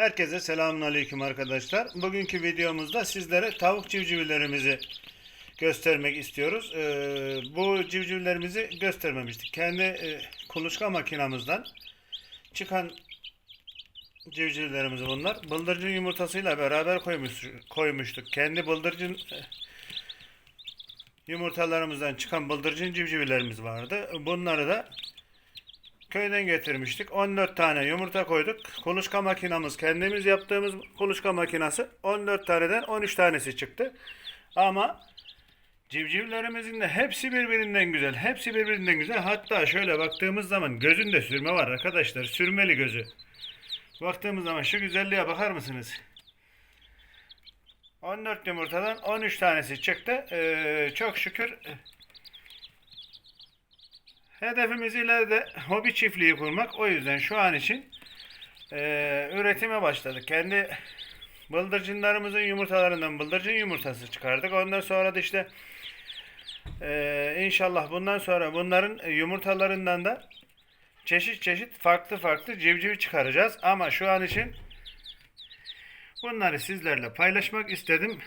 Herkese selamun aleyküm arkadaşlar. Bugünkü videomuzda sizlere tavuk civcivlerimizi göstermek istiyoruz. Ee, bu civcivlerimizi göstermemiştik. Kendi e, kuluçka makinamızdan çıkan civcivlerimiz bunlar. Bıldırcın yumurtasıyla beraber koymuş, koymuştuk. Kendi bıldırcın e, yumurtalarımızdan çıkan bıldırcın civcivlerimiz vardı. Bunları da köyden getirmiştik. 14 tane yumurta koyduk. Kuluçka makinamız kendimiz yaptığımız kuluçka makinası 14 taneden 13 tanesi çıktı. Ama civcivlerimizin de hepsi birbirinden güzel. Hepsi birbirinden güzel. Hatta şöyle baktığımız zaman gözünde sürme var arkadaşlar. Sürmeli gözü. Baktığımız zaman şu güzelliğe bakar mısınız? 14 yumurtadan 13 tanesi çıktı. Ee, çok şükür Hedefimiz ileride hobi çiftliği kurmak. O yüzden şu an için eee, üretime başladık. Kendi bıldırcınlarımızın yumurtalarından bıldırcın yumurtası çıkardık. Ondan sonra da işte eee, inşallah bundan sonra bunların yumurtalarından da çeşit çeşit farklı farklı civciv çıkaracağız. Ama şu an için bunları sizlerle paylaşmak istedim.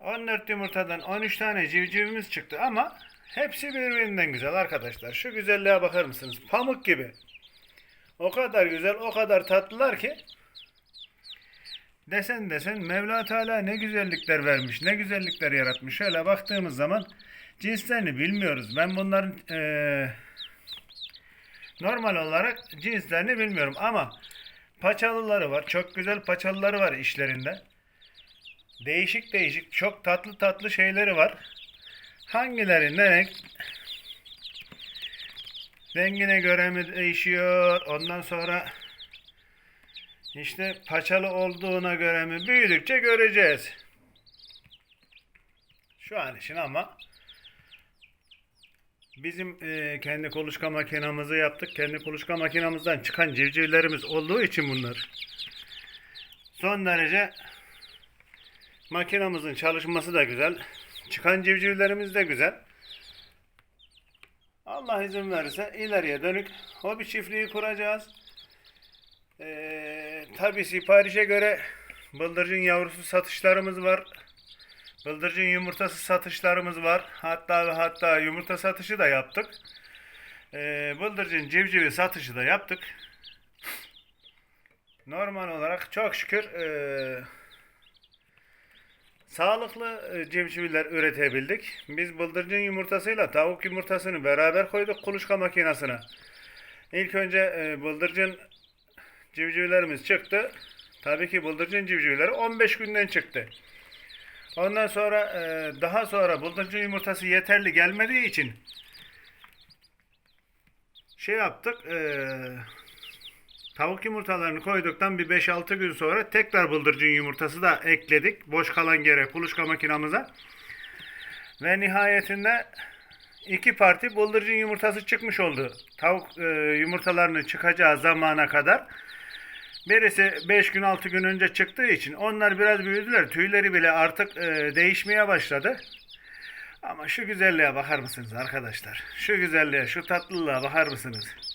14 yumurtadan 13 tane civcivimiz çıktı ama hepsi birbirinden güzel arkadaşlar. Şu güzelliğe bakar mısınız? Pamuk gibi. O kadar güzel, o kadar tatlılar ki desen desen Mevla Teala ne güzellikler vermiş, ne güzellikler yaratmış. Şöyle baktığımız zaman cinslerini bilmiyoruz. Ben bunların eee, normal olarak cinslerini bilmiyorum ama paçalıları var. Çok güzel paçalıları var işlerinde. Değişik değişik çok tatlı tatlı şeyleri var. Hangileri renk? Rengine göre mi değişiyor? Ondan sonra işte paçalı olduğuna göre mi? Büyüdükçe göreceğiz. Şu an için ama bizim e, kendi kuluçka makinamızı yaptık. Kendi kuluçka makinamızdan çıkan civcivlerimiz olduğu için bunlar. Son derece makinamızın çalışması da güzel. Çıkan civcivlerimiz de güzel. Allah izin verirse ileriye dönük hobi çiftliği kuracağız. Ee, Tabi siparişe göre bıldırcın yavrusu satışlarımız var. Bıldırcın yumurtası satışlarımız var. Hatta ve hatta yumurta satışı da yaptık. Ee, bıldırcın civcivi satışı da yaptık. Normal olarak çok şükür eee Sağlıklı e, civcivler üretebildik. Biz bıldırcın yumurtasıyla tavuk yumurtasını beraber koyduk kuluçka makinesine. İlk önce e, bıldırcın civcivlerimiz çıktı. Tabii ki bıldırcın civcivleri 15 günden çıktı. Ondan sonra e, daha sonra bıldırcın yumurtası yeterli gelmediği için şey yaptık. Tavuk yumurtalarını koyduktan bir 5-6 gün sonra tekrar bıldırcın yumurtası da ekledik. Boş kalan yere kuluçka makinamıza. Ve nihayetinde iki parti bıldırcın yumurtası çıkmış oldu. Tavuk e, yumurtalarını çıkacağı zamana kadar. Birisi 5 gün 6 gün önce çıktığı için onlar biraz büyüdüler. Tüyleri bile artık e, değişmeye başladı. Ama şu güzelliğe bakar mısınız arkadaşlar? Şu güzelliğe, şu tatlılığa bakar mısınız?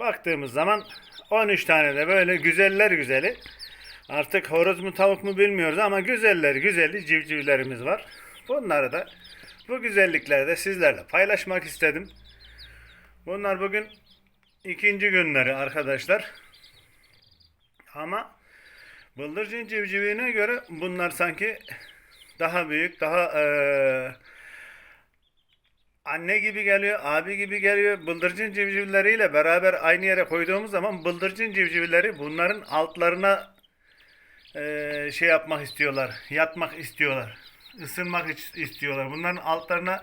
Baktığımız zaman 13 tane de böyle güzeller güzeli. Artık horoz mu tavuk mu bilmiyoruz ama güzeller güzeli civcivlerimiz var. Bunları da bu güzellikleri de sizlerle paylaşmak istedim. Bunlar bugün ikinci günleri arkadaşlar. Ama bıldırcın civcivine göre bunlar sanki daha büyük, daha eee anne gibi geliyor, abi gibi geliyor. Bıldırcın civcivleriyle beraber aynı yere koyduğumuz zaman bıldırcın civcivleri bunların altlarına eee, şey yapmak istiyorlar, yatmak istiyorlar, ısınmak is- istiyorlar. Bunların altlarına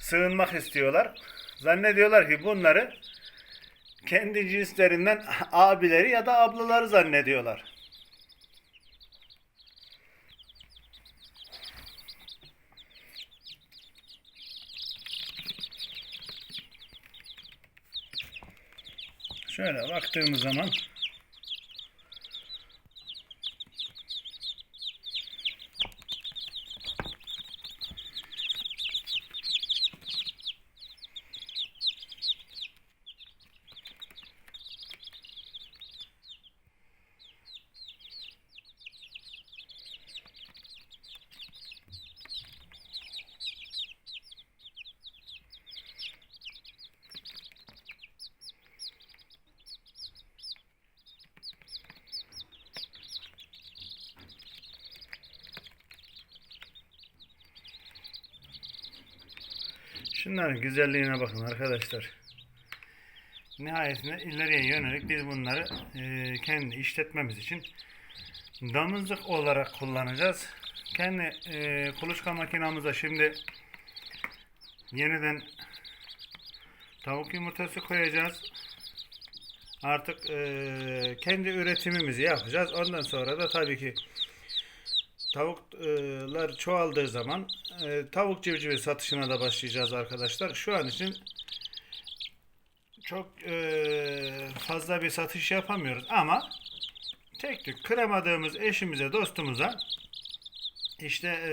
sığınmak istiyorlar. Zannediyorlar ki bunları kendi cinslerinden abileri ya da ablaları zannediyorlar. Şöyle baktığımız zaman Şunların güzelliğine bakın arkadaşlar. Nihayetinde ileriye yönelik biz bunları e, kendi işletmemiz için damızlık olarak kullanacağız. Kendi e, kuluçka makinamıza şimdi yeniden tavuk yumurtası koyacağız. Artık e, kendi üretimimizi yapacağız. Ondan sonra da tabii ki tavuklar çoğaldığı zaman e, tavuk civcivi satışına da başlayacağız arkadaşlar. Şu an için çok e, fazla bir satış yapamıyoruz ama tek tük kıramadığımız eşimize dostumuza işte e,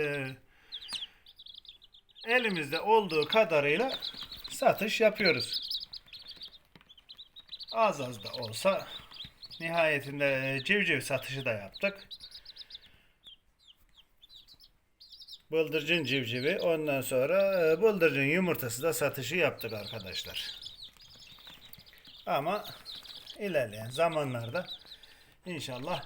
elimizde olduğu kadarıyla satış yapıyoruz. Az az da olsa nihayetinde e, civciv satışı da yaptık. Bıldırcın civcivi ondan sonra e, bıldırcın yumurtası da satışı yaptık arkadaşlar. Ama ilerleyen zamanlarda inşallah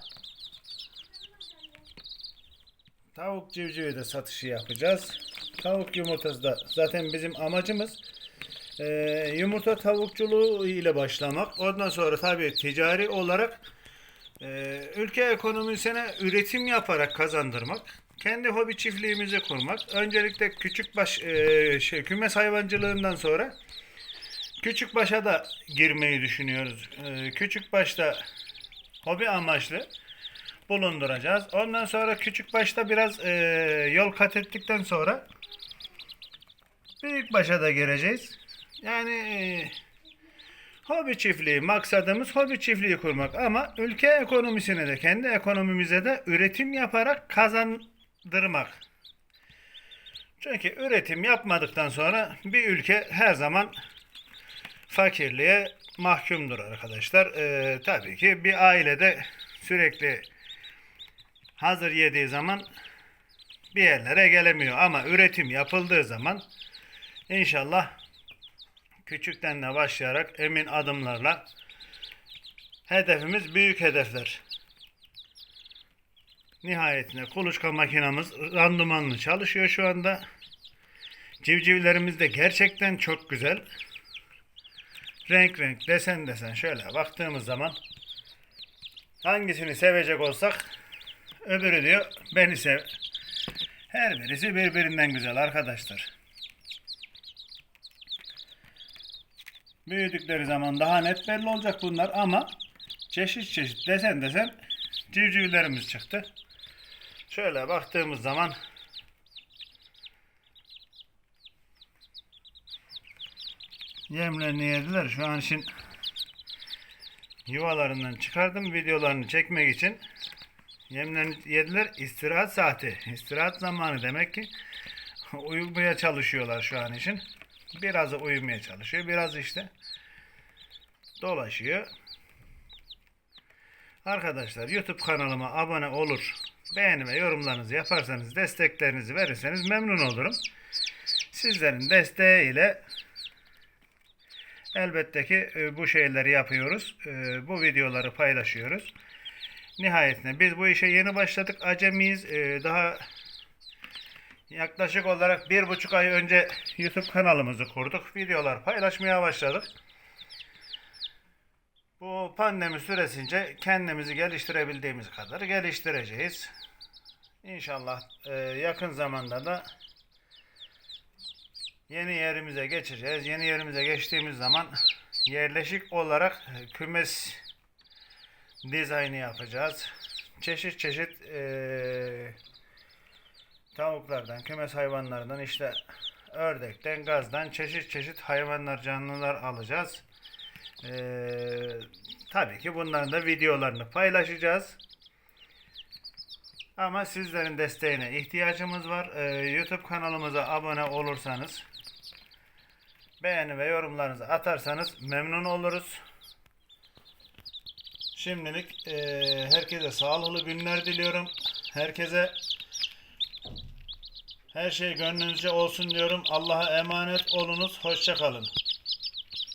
tavuk civcivi de satışı yapacağız. Tavuk yumurtası da zaten bizim amacımız e, yumurta tavukçuluğu ile başlamak. Ondan sonra tabii ticari olarak e, ülke ekonomisine üretim yaparak kazandırmak. Kendi hobi çiftliğimizi kurmak. Öncelikle küçük baş e, şey kümes hayvancılığından sonra küçük başa da girmeyi düşünüyoruz. E, küçük başta hobi amaçlı bulunduracağız. Ondan sonra küçük başta biraz e, yol kat ettikten sonra büyük başa da gireceğiz. Yani e, hobi çiftliği maksadımız hobi çiftliği kurmak ama ülke ekonomisine de kendi ekonomimize de üretim yaparak kazandırmak. Çünkü üretim yapmadıktan sonra bir ülke her zaman fakirliğe mahkumdur arkadaşlar. Ee, tabii ki bir ailede sürekli hazır yediği zaman bir yerlere gelemiyor ama üretim yapıldığı zaman inşallah küçükten de başlayarak emin adımlarla hedefimiz büyük hedefler. Nihayetinde kuluçka makinamız randımanlı çalışıyor şu anda. Civcivlerimiz de gerçekten çok güzel. Renk renk, desen desen şöyle baktığımız zaman hangisini sevecek olsak öbürü diyor beni sev. Her birisi birbirinden güzel arkadaşlar. Büyüdükleri zaman daha net belli olacak bunlar ama çeşit çeşit desen desen civcivlerimiz çıktı. Şöyle baktığımız zaman yemlerini yediler. Şu an için yuvalarından çıkardım videolarını çekmek için. Yemlerini yediler. İstirahat saati. İstirahat zamanı demek ki uyumaya çalışıyorlar şu an için. Birazı uyumaya çalışıyor. Biraz işte dolaşıyor. Arkadaşlar YouTube kanalıma abone olur, beğeni yorumlarınızı yaparsanız, desteklerinizi verirseniz memnun olurum. Sizlerin desteğiyle elbette ki e, bu şeyleri yapıyoruz. E, Bu videoları paylaşıyoruz. Nihayetinde biz bu işe yeni başladık. Acemiyiz. E, Daha yaklaşık olarak bir buçuk ay önce YouTube kanalımızı kurduk. Videolar paylaşmaya başladık. Bu pandemi süresince kendimizi geliştirebildiğimiz kadar geliştireceğiz. İnşallah e, yakın zamanda da yeni yerimize geçeceğiz. Yeni yerimize geçtiğimiz zaman yerleşik olarak e, kümes dizaynı yapacağız. Çeşit çeşit e, tavuklardan, kümes hayvanlarından işte ördekten, gazdan çeşit çeşit hayvanlar, canlılar alacağız. Ee, tabii ki bunların da videolarını paylaşacağız. Ama sizlerin desteğine ihtiyacımız var. Ee, YouTube kanalımıza abone olursanız, beğeni ve yorumlarınızı atarsanız memnun oluruz. Şimdilik e, herkese sağlıklı günler diliyorum. Herkese her şey gönlünüzce olsun diyorum. Allah'a emanet olunuz. Hoşça kalın.